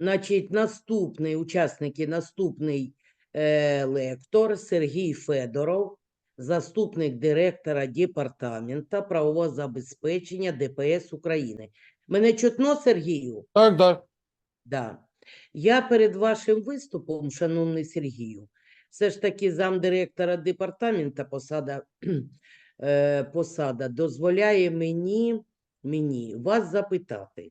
Значить, наступний учасники, наступний е, лектор Сергій Федоров, заступник директора департамента правового забезпечення ДПС України. Мене чутно, Сергію? Так, так. Да. Я перед вашим виступом, шановний Сергію, все ж таки замдиректора департамента посада, е, посада дозволяє мені, мені вас запитати,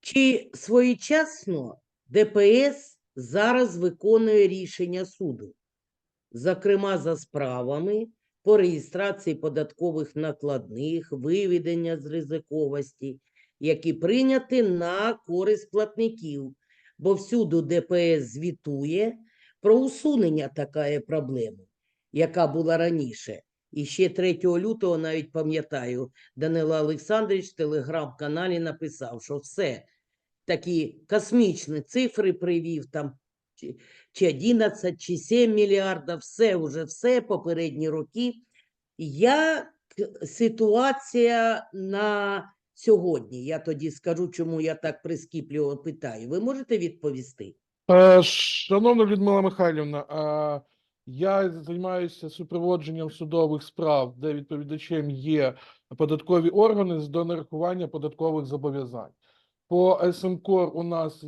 чи своєчасно ДПС зараз виконує рішення суду, зокрема за справами по реєстрації податкових накладних, виведення з ризиковості, які прийняті на користь платників, бо всюди ДПС звітує про усунення такої проблеми, яка була раніше. І ще 3 лютого, навіть пам'ятаю, Данило Олександрович в телеграм-каналі написав, що все, такі космічні цифри привів, там чи, чи 11, чи 7 мільярдів, все, вже все, попередні роки. Як ситуація на сьогодні? Я тоді скажу, чому я так прискіпливо питаю. Ви можете відповісти? Е, Шановна Людмила Михайлівна, е, я займаюся супроводженням судових справ, де відповідачем є податкові органи з донарахування податкових зобов'язань. По СМКОР у нас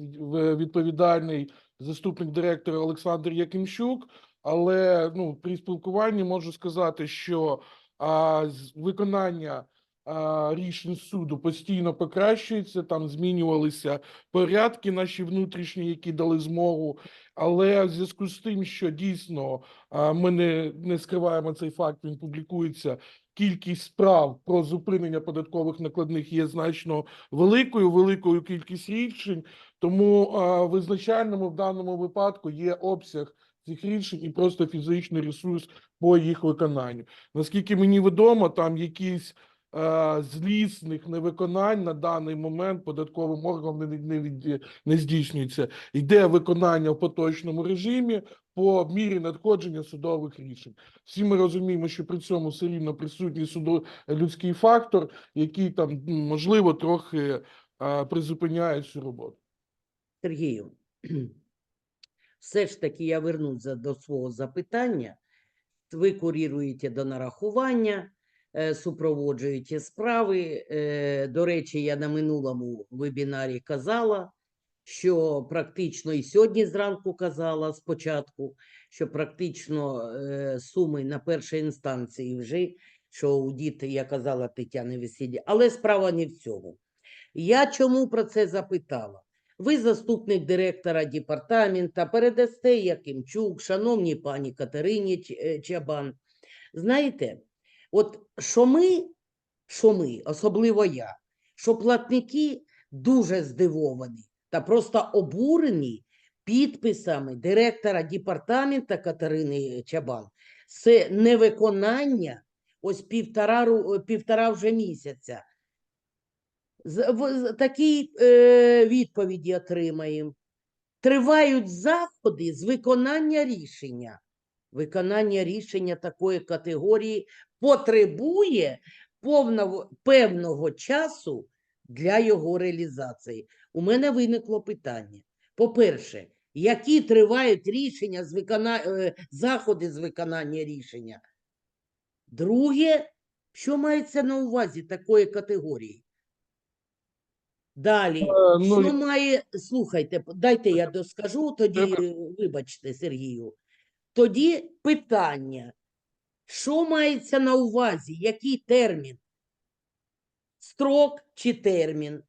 відповідальний заступник директора Олександр Якимчук, але ну, при спілкуванні можу сказати, що а, виконання а, рішень суду постійно покращується, там змінювалися порядки наші внутрішні, які дали змогу. Але в зв'язку з тим, що дійсно а, ми не, не скриваємо цей факт, він публікується. Кількість справ про зупинення податкових накладних є значно великою, великою кількість рішень. Тому а, визначальному в даному випадку є обсяг цих рішень і просто фізичний ресурс по їх виконанню. Наскільки мені відомо, там якісь злісних невиконань на даний момент податковим органом не, не, не здійснюється. Йде виконання в поточному режимі по мірі надходження судових рішень. Всі ми розуміємо, що при цьому все рівно присутній судо людський фактор, який там можливо трохи е, призупиняє цю роботу. Сергію, все ж таки я вернусь за- до свого запитання. Ви куріруєте до нарахування, е, супроводжуєте справи. Е, До речі, я на минулому вебінарі казала, що практично і сьогодні зранку казала спочатку, що практично е, суми на першій інстанції вже, що аудит, я казала Тетяні Весіді, але справа не в цьому. Я чому про це запитала? Ви заступник директора департамента, передасте Якимчук, шановній пані Катерині е, Чабан. Знаєте, от що ми, що ми, особливо я, що платники дуже здивовані та просто обурені підписами директора департамента Катерини Чабан. Це невиконання ось півтора, півтора вже місяця. Такі е, відповіді отримаємо. Тривають заходи з виконання рішення. Виконання рішення такої категорії потребує повного, певного часу для його реалізації. У мене виникло питання. По-перше, які тривають рішення з викона... е, заходи з виконання рішення? Друге, що мається на увазі такої категорії? Далі, Е, ну, що і- має, слухайте, дайте я доскажу, тоді, е, вибачте, Сергію. Тоді питання, що мається на увазі, який термін? Строк чи термін?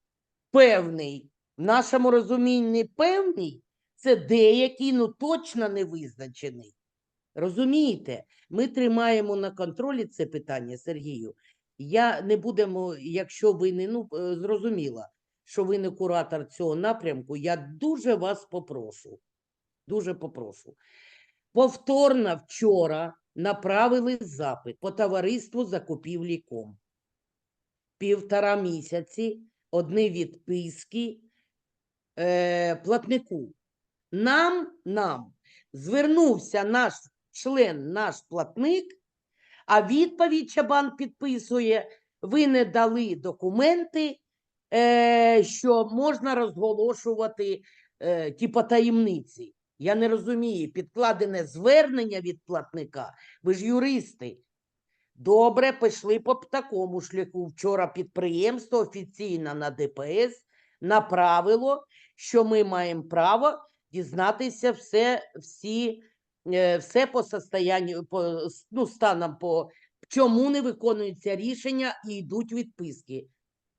Певний. В нашому розумінні певний це деякий, ну точно не визначений. Розумієте? Ми тримаємо на контролі це питання, Сергію. Я не будемо, якщо ви не ну е, зрозуміла, що ви не куратор цього напрямку, я дуже вас попрошу. Дуже попрошу. Повторно вчора направили запит по товариству закупівлі ком. Півтора місяці одні відписки е, платнику. Нам, нам звернувся наш член, наш платник, а відповідь Чабан підписує: ви не дали документи, е, що можна розголошувати е, типа таємниці. Я не розумію, підкладене звернення від платника. Ви ж юристи. Добре, пішли по такому шляху. Вчора підприємство офіційно на ДПС направило, що ми маємо право дізнатися все, всі, е, все по состоянню, по, ну, станом по чому не виконуються рішення і йдуть відписки.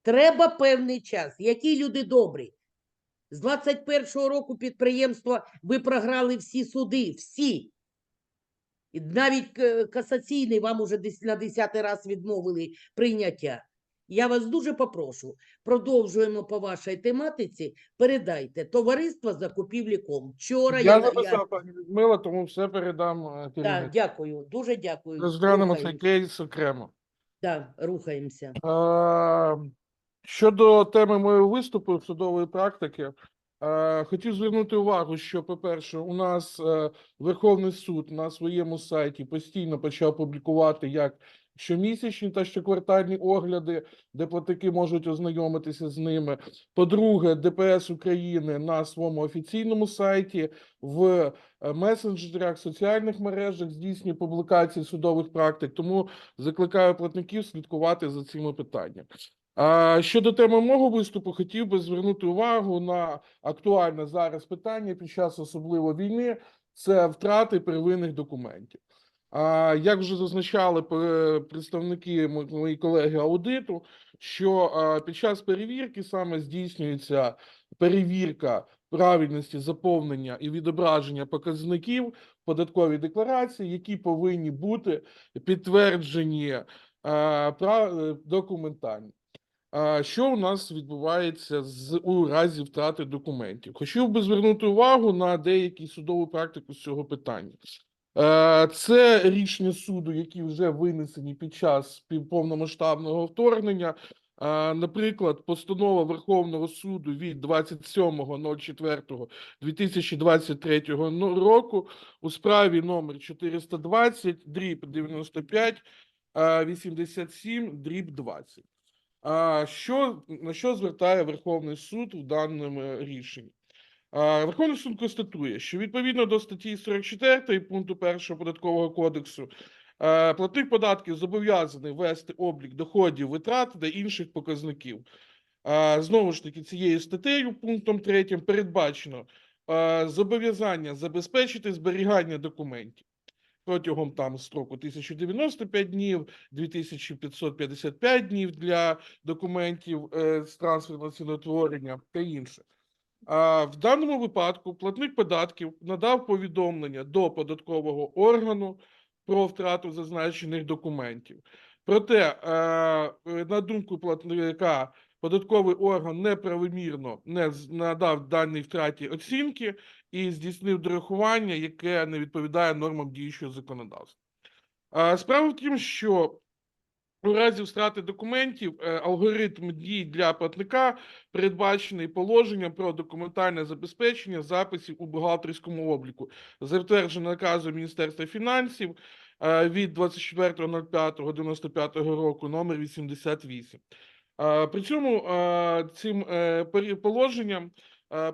Треба певний час. Які люди добрі? З 21-го року підприємства ви програли всі суди, всі. Навіть е, касаційний вам уже на 10 раз відмовили прийняття. Я вас дуже попрошу, продовжуємо по вашій тематиці. Передайте товариство закупівлі ком. Вчора Я на- написав, пані Людмила, тому все передам е, Так, дякую, дуже дякую. Розглянемо цей кейс окремо. Так, рухаємося. Е, Щодо теми моєго виступу судової практики, е, хотів звернути увагу, що, по-перше, у нас е, Верховний суд на своєму сайті постійно почав публікувати як щомісячні та щоквартальні огляди, де платники можуть ознайомитися з ними. По-друге, ДПС України на своєму офіційному сайті в е, месенджерах, соціальних мережах здійснює публікації судових практик. Тому закликаю платників слідкувати за цими питаннями. Щодо теми мого виступу, хотів би звернути увагу на актуальне зараз питання під час особливо війни це втрати первинних документів. Як вже зазначали представники мо- мої колеги аудиту, що під час перевірки саме здійснюється перевірка правильності заповнення і відображення показників в податковій декларації, які повинні бути підтверджені е, документально. Що у нас відбувається з у разі втрати документів? Хотів би звернути увагу на деякі судову практику з цього питання. Е, Це рішення суду, які вже винесені під час повномасштабного вторгнення. Е, Наприклад, постанова Верховного суду від 27.04.2023 ну- року у справі номер 420 дріб 95 е, 87 дріб 20. А що, на що звертає Верховний суд в даному е, рішенні? Верховний суд констатує, що відповідно до статті 44 пункту 1 податкового кодексу е, платник податків зобов'язаний вести облік доходів, витрат та інших показників. Знову ж таки, цією статтею, пунктом 3 передбачено е, зобов'язання забезпечити зберігання документів протягом там строку 1095 днів, 2555 днів для документів е, з трансферного ціноутворення та інше. В даному випадку платник податків надав повідомлення до податкового органу про втрату зазначених документів. Проте, е, на думку платника, податковий орган неправомірно не надав даній втраті оцінки і здійснив дорахування, яке не відповідає нормам діючого законодавства. Справа в тім, що у разі втрати документів е, алгоритм дій для платника передбачений положенням про документальне забезпечення записів у бухгалтерському обліку, затверджене наказом Міністерства фінансів е, від 24.05.95 року номер 88. Е, При цьому цим положенням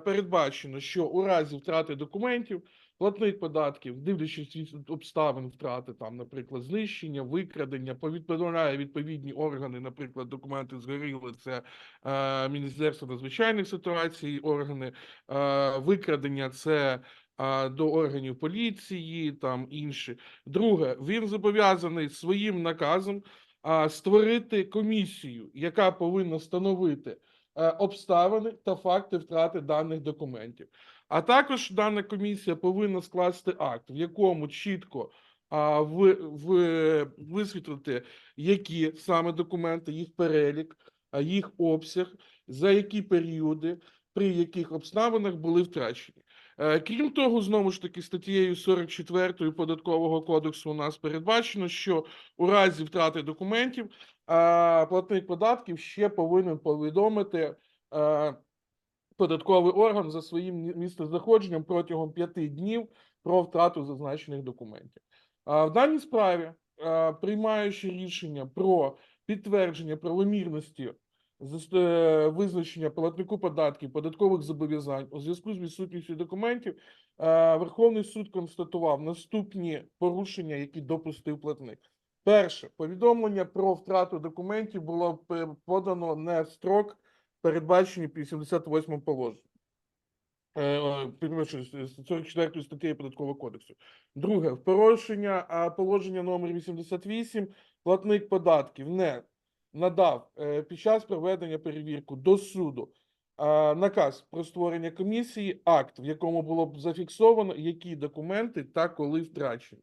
передбачено, що у разі втрати документів платник податків, дивлячись від обставин втрати, там, наприклад, знищення, викрадення, повідомляє відповідні органи, наприклад, документи згоріли, це е, Міністерство надзвичайних ситуацій, органи е, викрадення, це е, до органів поліції, там інші. Друге, він зобов'язаний своїм наказом а, створити комісію, яка повинна встановити е, обставини та факти втрати даних документів. А також дана комісія повинна скласти акт, в якому чітко а, в, в, висвітлити, які саме документи, їх перелік, їх обсяг, за які періоди, при яких обставинах були втрачені. Е, Крім того, знову ж таки, статтєю 44 податкового кодексу у нас передбачено, що у разі втрати документів платник податків ще повинен повідомити е, податковий орган за своїм мі- місцезнаходженням протягом п'яти днів про втрату зазначених документів. В даній справі, приймаючи рішення про підтвердження правомірності е, визначення платнику податків, податкових зобов'язань у зв'язку з відсутністю документів, е, Верховний суд констатував наступні порушення, які допустив платник. Перше, повідомлення про втрату документів було подано не в строк, передбачений 58 положенням. Е, е, 44 статтею Податкового кодексу. Друге, порушення положення номер 88 платник податків не надав е, під час проведення перевірки до суду наказ про створення комісії, акт, в якому було б зафіксовано, які документи та коли втрачені.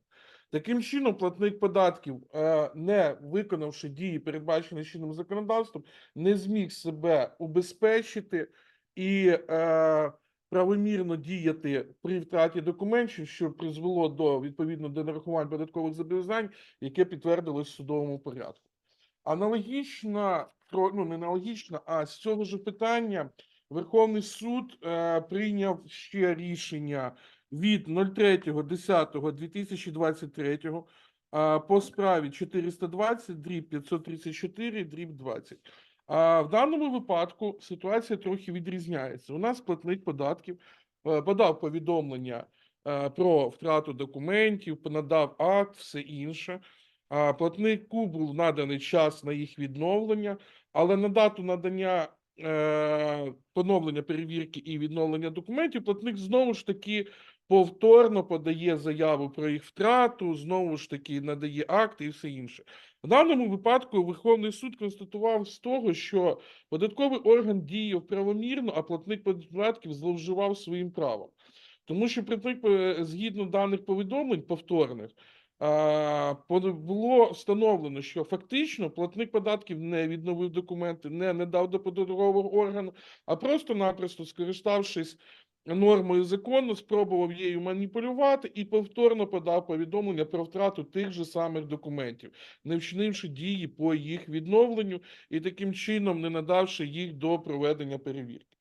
Таким чином, платник податків, е, не виконавши дії, передбачені чинним законодавством, не зміг себе убезпечити і е, правомірно діяти при втраті документів, що призвело до відповідно до нарахувань податкових зобов'язань, яке підтвердилось в судовому порядку. Аналогічно, про- ну не аналогічно, а з цього ж питання Верховний суд е, прийняв ще рішення від 03.10.2023 а, по справі 420 дріб 534 дріб 20. А в даному випадку ситуація трохи відрізняється. У нас платник податків е, подав повідомлення е, про втрату документів, надав акт, все інше. Платнику був наданий час на їх відновлення, але на дату надання е, поновлення перевірки і відновлення документів платник знову ж таки повторно подає заяву про їх втрату, знову ж таки надає акти і все інше. В даному випадку Верховний суд констатував з того, що податковий орган діяв правомірно, а платник податків зловживав своїм правом. Тому що платник, е, згідно даних повідомлень повторних, було встановлено, що фактично платник податків не відновив документи, не надав до податкового органу, а просто-напросто скориставшись нормою закону, спробував її маніпулювати і повторно подав повідомлення про втрату тих же самих документів, не вчинивши дії по їх відновленню і таким чином не надавши їх до проведення перевірки.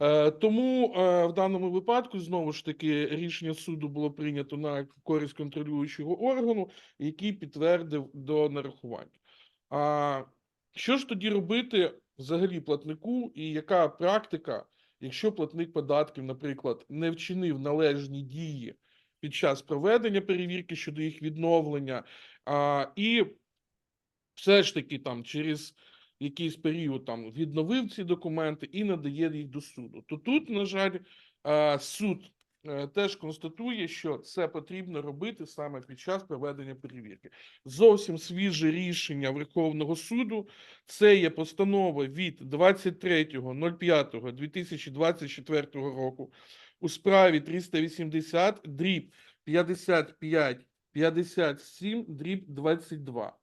Е, Тому е, в даному випадку знову ж таки рішення суду було прийнято на користь контролюючого органу, який підтвердив до нарахування. А що ж тоді робити взагалі платнику, і яка практика, якщо платник податків, наприклад, не вчинив належні дії під час проведення перевірки щодо їх відновлення, а, і все ж таки там через якийсь період там відновив ці документи і надає їх до суду. То тут, на жаль, суд теж констатує, що це потрібно робити саме під час проведення перевірки. Зовсім свіже рішення Верховного суду. Це є постанова від 23.05.2024 року у справі 380 дріб 55 57 дріб 22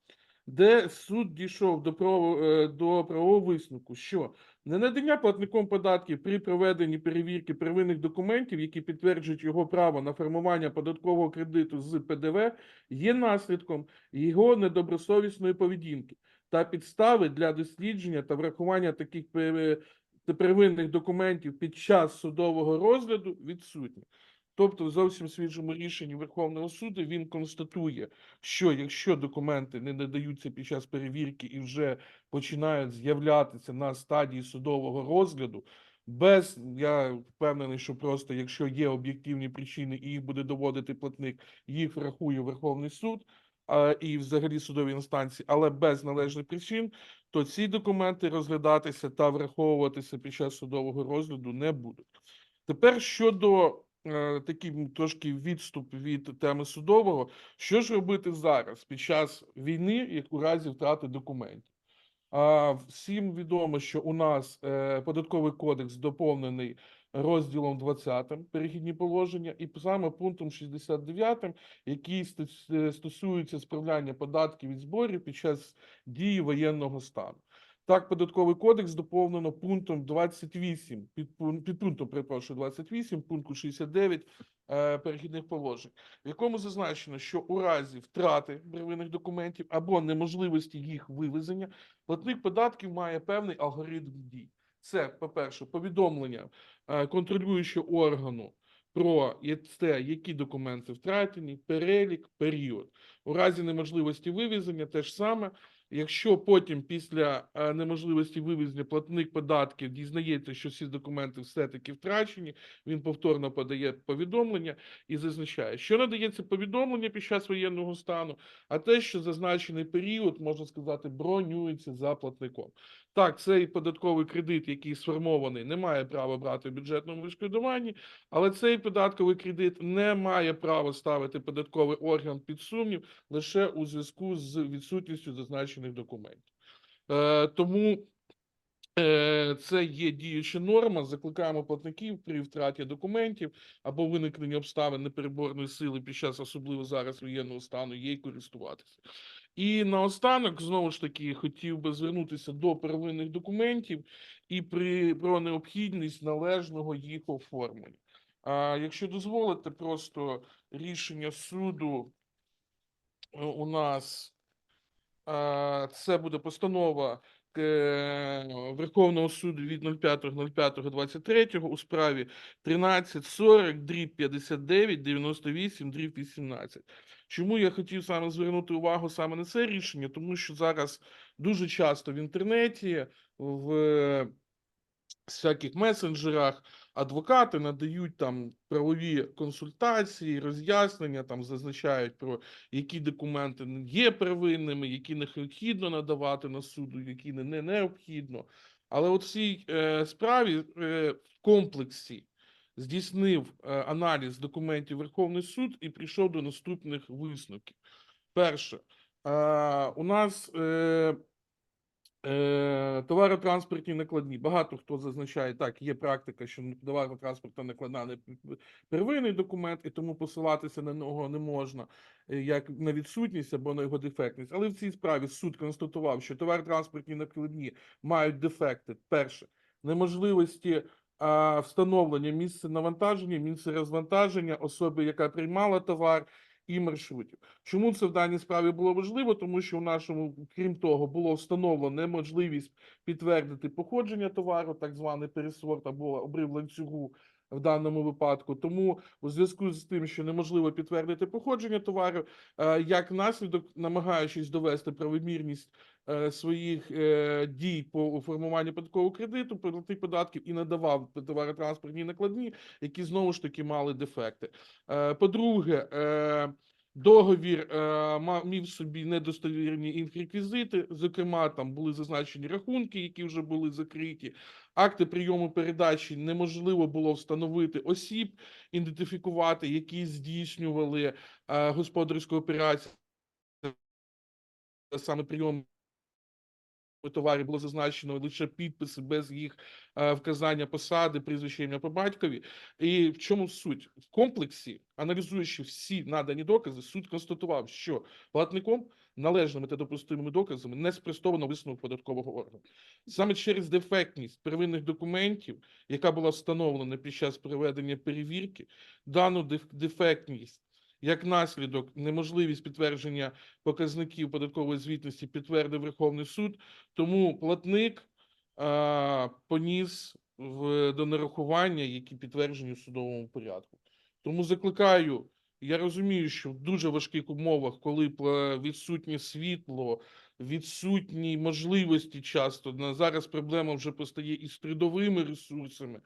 де суд дійшов до право, е, до правового висновку, що ненадання платником податків при проведенні перевірки первинних документів, які підтверджують його право на формування податкового кредиту з ПДВ, є наслідком його недобросовісної поведінки та підстави для дослідження та врахування таких первинних документів під час судового розгляду відсутні. Тобто, в зовсім свіжому рішенні Верховного суду він констатує, що якщо документи не надаються під час перевірки і вже починають з'являтися на стадії судового розгляду, без я впевнений, що просто якщо є об'єктивні причини і їх буде доводити платник, їх врахує Верховний суд а, і взагалі судові інстанції, але без належних причин, то ці документи розглядатися та враховуватися під час судового розгляду не будуть. Тепер щодо такий трошки відступ від теми судового, що ж робити зараз під час війни, як у разі втрати документів? А, всім відомо, що у нас е, податковий кодекс доповнений розділом 20 перехідні положення, і саме пунктом 69, який е, стосується справляння податків і зборів під час дії воєнного стану. Так, податковий кодекс доповнено пунктом 28, підпун- підпунктом, перепрошую, 28, пункту 69 е, перехідних положень, в якому зазначено, що у разі втрати первинних документів або неможливості їх вивезення, платник податків має певний алгоритм дій. Це, по-перше, повідомлення е, контролюючого органу про те, які документи втратені, перелік, період. У разі неможливості вивезення те ж саме Якщо потім після е, неможливості вивезення платник податків дізнається, що всі документи все-таки втрачені, він повторно подає повідомлення і зазначає, що надається повідомлення під час воєнного стану, а те, що зазначений період, можна сказати, бронюється за платником. Так, цей податковий кредит, який сформований, не має права брати в бюджетному відшкодуванні, але цей податковий кредит не має права ставити податковий орган під сумнів лише у зв'язку з відсутністю зазначених документів. Е, тому е, це є діюча норма. Закликаємо платників при втраті документів або виникненні обставин непереборної сили під час особливо зараз воєнного стану їй користуватися. І наостанок, знову ж таки, хотів би звернутися до первинних документів і при про необхідність належного їх оформлення. А якщо дозволите, просто рішення суду е, у нас це буде постанова е, Верховного суду від 05.05.23 у справі 1340 дріб 59 98 дріб 18. Чому я хотів саме звернути увагу саме на це рішення? Тому що зараз дуже часто в інтернеті, в всяких месенджерах адвокати надають там правові консультації, роз'яснення, там зазначають про які документи є первинними, які необхідно надавати на суду, які не, не необхідно. Але в цій е, справі е, в комплексі здійснив е, аналіз документів Верховний суд і прийшов до наступних висновків. Перше, е, у нас Е, Товаротранспортні накладні. Багато хто зазначає, так, є практика, що товаротранспортна накладна не первинний документ, і тому посилатися на нього не можна е, як на відсутність або на його дефектність. Але в цій справі суд констатував, що товаротранспортні накладні мають дефекти. Перше, неможливості встановлення місця навантаження, місця розвантаження особи, яка приймала товар, і маршрутів. Чому це в даній справі було важливо? Тому що в нашому, крім того, було встановлено неможливість підтвердити походження товару, так званий пересорт або обрив ланцюгу в даному випадку. Тому у зв'язку з тим, що неможливо підтвердити походження товару, е, як наслідок, намагаючись довести правомірність е, своїх е, дій по формуванню податкового кредиту, платник податків і надавав товаротранспортні накладні, які знову ж таки мали дефекти. По-друге, договір мав мів собі недостовірні інфреквізити. Зокрема, там були зазначені рахунки, які вже були закриті. Акти прийому передачі неможливо було встановити осіб, ідентифікувати, які здійснювали е, господарську операцію. Саме прийом товарів було зазначено лише підписи без їх е, вказання посади, прізвища ім'я по батькові. І в чому суть? В комплексі, аналізуючи всі надані докази, суд констатував, що платником належними та допустимими доказами не спростовано висновок податкового органу. Саме через дефектність первинних документів, яка була встановлена під час проведення перевірки, дану дефектність як наслідок неможливість підтвердження показників податкової звітності підтвердив Верховний суд, тому платник а, поніс в, до нарахування, які підтверджені в судовому порядку. Тому закликаю, я розумію, що в дуже важких умовах, коли відсутнє світло, відсутні можливості часто, на зараз проблема вже постає із трудовими ресурсами,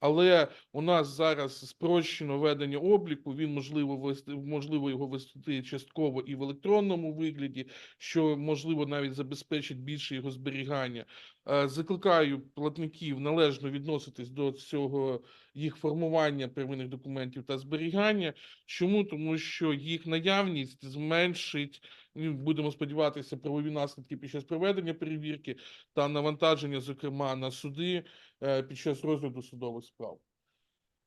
але у нас зараз спрощено ведення обліку. Він можливо вести, можливо його вести частково і в електронному вигляді, що можливо навіть забезпечить більше його зберігання. Е, Закликаю платників належно відноситись до цього їх формування первинних документів та зберігання. Чому? Тому що їх наявність зменшить, ну, будемо сподіватися, правові наслідки під час проведення перевірки та навантаження, зокрема на суди під час розгляду судових справ.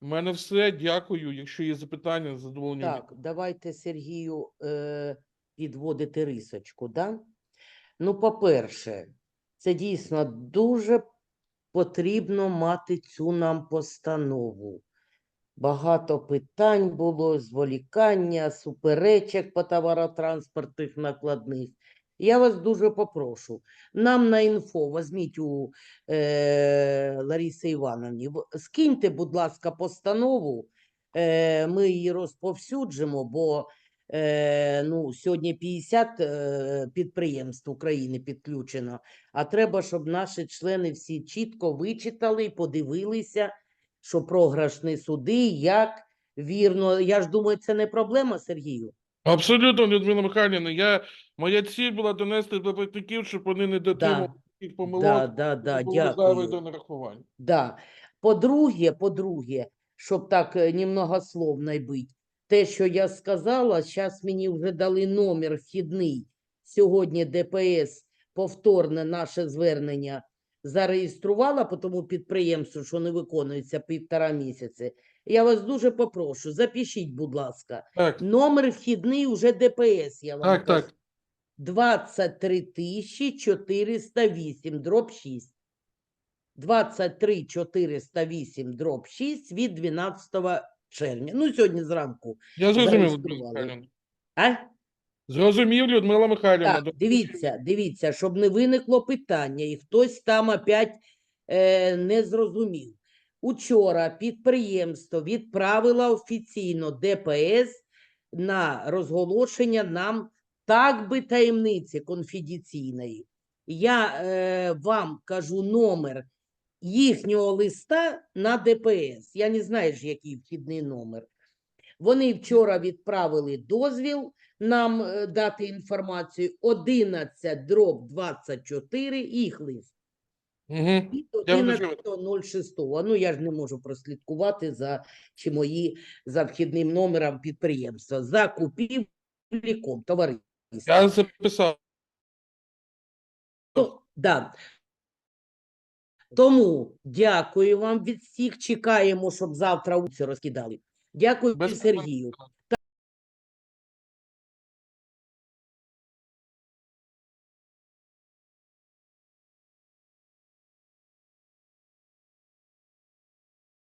У мене все. Дякую. Якщо є запитання, з задоволенням. Так, давайте Сергію е, підводити рисочку, да? Ну, по-перше, це дійсно дуже потрібно мати цю нам постанову. Багато питань було, зволікання, суперечок по товаротранспортних накладних. Я вас дуже попрошу, нам на інфо візьміть у е, Лариси Івановні, скиньте, будь ласка, постанову, е, ми її розповсюджимо, бо Е, ну, сьогодні 50 е, підприємств України підключено, а треба, щоб наші члени всі чітко вичитали і подивилися, що програшні суди, як вірно. Я ж думаю, це не проблема, Сергію. Абсолютно, Людмила Михайлівна. Я, моя ціль була донести до платників, щоб вони не дотримували таких помилок, Да, да, да, дякую. до нарахування. Да. По-друге, по-друге, щоб так е, немногословно й бить, те, що я сказала, зараз мені вже дали номер вхідний. Сьогодні ДПС повторне наше звернення зареєструвала по тому підприємству, що не виконується півтора місяці. Я вас дуже попрошу, запишіть, будь ласка. Так, Номер вхідний уже ДПС, я вам так, кажу. так. 23 408, дроб 6. 23 408, дроб 6 від 12 червня. Ну, сьогодні зранку. Я зрозумів, Людмила зареєстрували. Михайлівна. А? Зрозумів, Людмила Михайлівна. Так, дивіться, дивіться, щоб не виникло питання, і хтось там опять е, не зрозумів. Учора підприємство відправило офіційно ДПС на розголошення нам так би таємниці конфіденційної. Я е, вам кажу номер їхнього листа на ДПС. Я не знаю, який вхідний номер. Вони вчора відправили дозвіл нам е, дати інформацію 11 дроб 24 їх лист Угу. від Я зрозумів. 11.06. Ну я ж не можу прослідкувати за чи мої за вхідним номером підприємства. За купівліком товариства. Я записав. То- да. Тому дякую вам від всіх. Чекаємо, щоб завтра вулиці розкидали. Дякую Без проблем. Сергію.